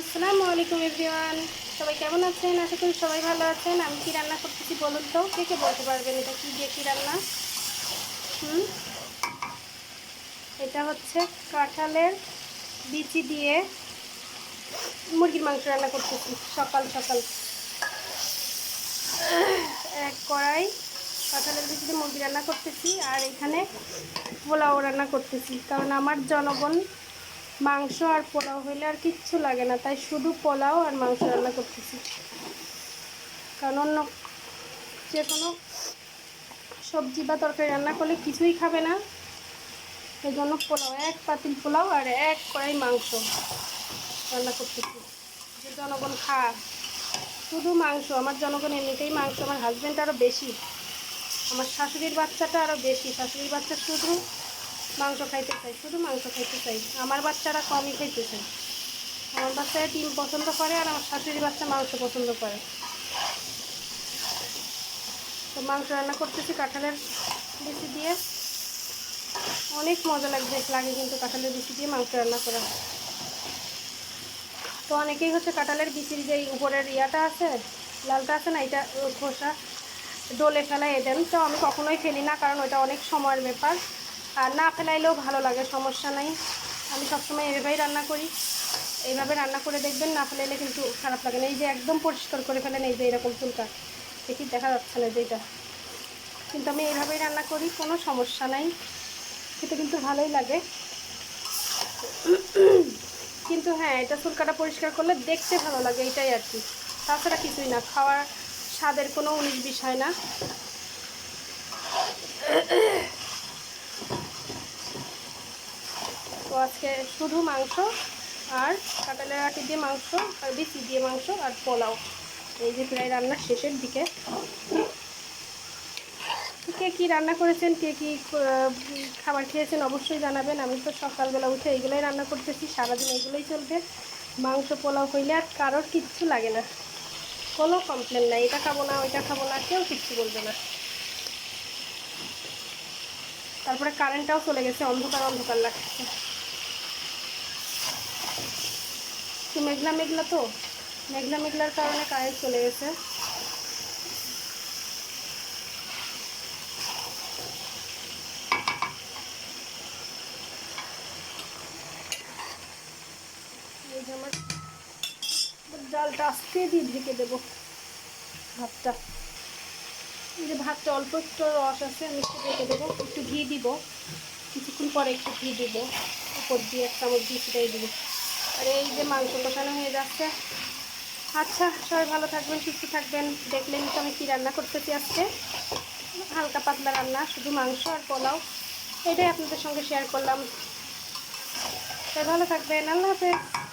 আসসালামু আলাইকুম এভরিওয়ান। সবাই কেমন আছেন? আশা করি সবাই ভালো আছেন। আমি কি রান্না করতেছি বলুন তো? কে কে বলতে পারবেন এটা কি দিয়ে কি রান্না? হুম? এটা হচ্ছে কাঁঠালের বিচি দিয়ে মুরগির মাংস রান্না করতেছি, সকাল সকাল। এক কড়াই কাঁঠালের বিচি দিয়ে মুরগি রান্না করতেছি, আর এখানে পোলাও রান্না করতেছি, কারণ আমার জনগণ মাংস আর পোলাও হইলে আর কিচ্ছু লাগে না, তাই শুধু পোলাও আর মাংস রান্না করতেছি। কারণ অন্য যে কোনো সবজি বা তরকারি রান্না করলে কিছুই খাবে না। সেই জন্য পোলাও, এক পাতিল পোলাও আর এক কড়াই মাংস রান্না করতেছি। যে জনগণ খা শুধু মাংস, আমার জনগণ এমনিতেই মাংস, আমার হাজব্যান্ড আরও বেশি। আমার শাশুড়ির বাচ্চাটা আরও বেশি, শাশুড়ির বাচ্চা শুধু মাংস খাইতে চাই, শুধু মাংস খাইতে চাই। আমার বাচ্চারা কমই খাইতে চায় আমার বাচ্চারা ডিম পছন্দ করে আর আমার শাশুড়ির বাচ্চা মাংস পছন্দ করে। তো মাংস রান্না করতেছি কাঁঠালের বেশি দিয়ে। অনেক মজা লাগবে লাগে কিন্তু কাঁঠালের বিচি দিয়ে মাংস রান্না করা। তো অনেকেই হচ্ছে কাঁঠালের বিচির যে উপরের ইয়াটা আছে, লালটা আছে না, এটা খোসা, ডলে ফেলাই দেন। তো আমি কখনোই ফেলি না, কারণ ওটা অনেক সময়ের ব্যাপার। আর না ফেলাইলেও ভালো লাগে, সমস্যা নাই। আমি সবসময় এভাবেই রান্না করি। এইভাবে রান্না করে দেখবেন, না ফেলাইলে কিন্তু খারাপ লাগে না। এই যে একদম পরিষ্কার করে ফেলেন, এই যে এরকম চুলকা, দেখি দেখা যাচ্ছে না যেটা কিন্তু আমি এইভাবেই রান্না করি, কোনো সমস্যা নাই। খেতে কিন্তু ভালোই লাগে। কিন্তু হ্যাঁ এটা চুলকাটা পরিষ্কার করলে দেখতে ভালো লাগে, এটাই আর কি। তাছাড়া কিছুই না, খাওয়ার স্বাদের কোনো উনিশ বিষয় না। তো আজকে শুধু মাংস আর কাঁটালের আটি দিয়ে মাংস আর বিচি দিয়ে মাংস আর পোলাও। এই যে প্রায় রান্নার শেষের দিকে। কে কী রান্না করেছেন, কে কী খাবার খেয়েছেন অবশ্যই জানাবেন। আমি তো সকালবেলা উঠে এইগুলোই রান্না করতেছি, সারাদিন এগুলোই চলবে। মাংস, পোলাও হইলে আর কারোর কিচ্ছু লাগে না। কোনো কমপ্লেন নাই, এটা খাব না, ওইটা খাব না, কেউ কিচ্ছু বলবে না। তারপরে কারেন্টটাও চলে গেছে, অন্ধকার অন্ধকার লাগছে। একটু মেঘলা মেঘলা তো, মেঘলা মেঘলার কারণে কারেন্ট চলে গেছে। আমার ডালটা আস্তে দিয়ে ঢেকে দেবো, ভাতটা। এই যে ভাতটা অল্প একটু রস আছে, আমি একটু ঢেকে দেবো, একটু ঘি দিব। কিছুক্ষণ পরে একটু ঘি দিব, উপর দিয়ে একটা চামচ ঘি ছিটাই দিব। আর এই যে মাংস কষানো হয়ে যাচ্ছে। আচ্ছা সবাই ভালো থাকবেন, সুস্থ থাকবেন। দেখলেন তো আমি কী রান্না করতেছি আজকে। হালকা পাতলা রান্না, শুধু মাংস আর পোলাও। এটাই আপনাদের সঙ্গে শেয়ার করলাম। সবাই ভালো থাকবেন, আল্লাহ হাফেজ।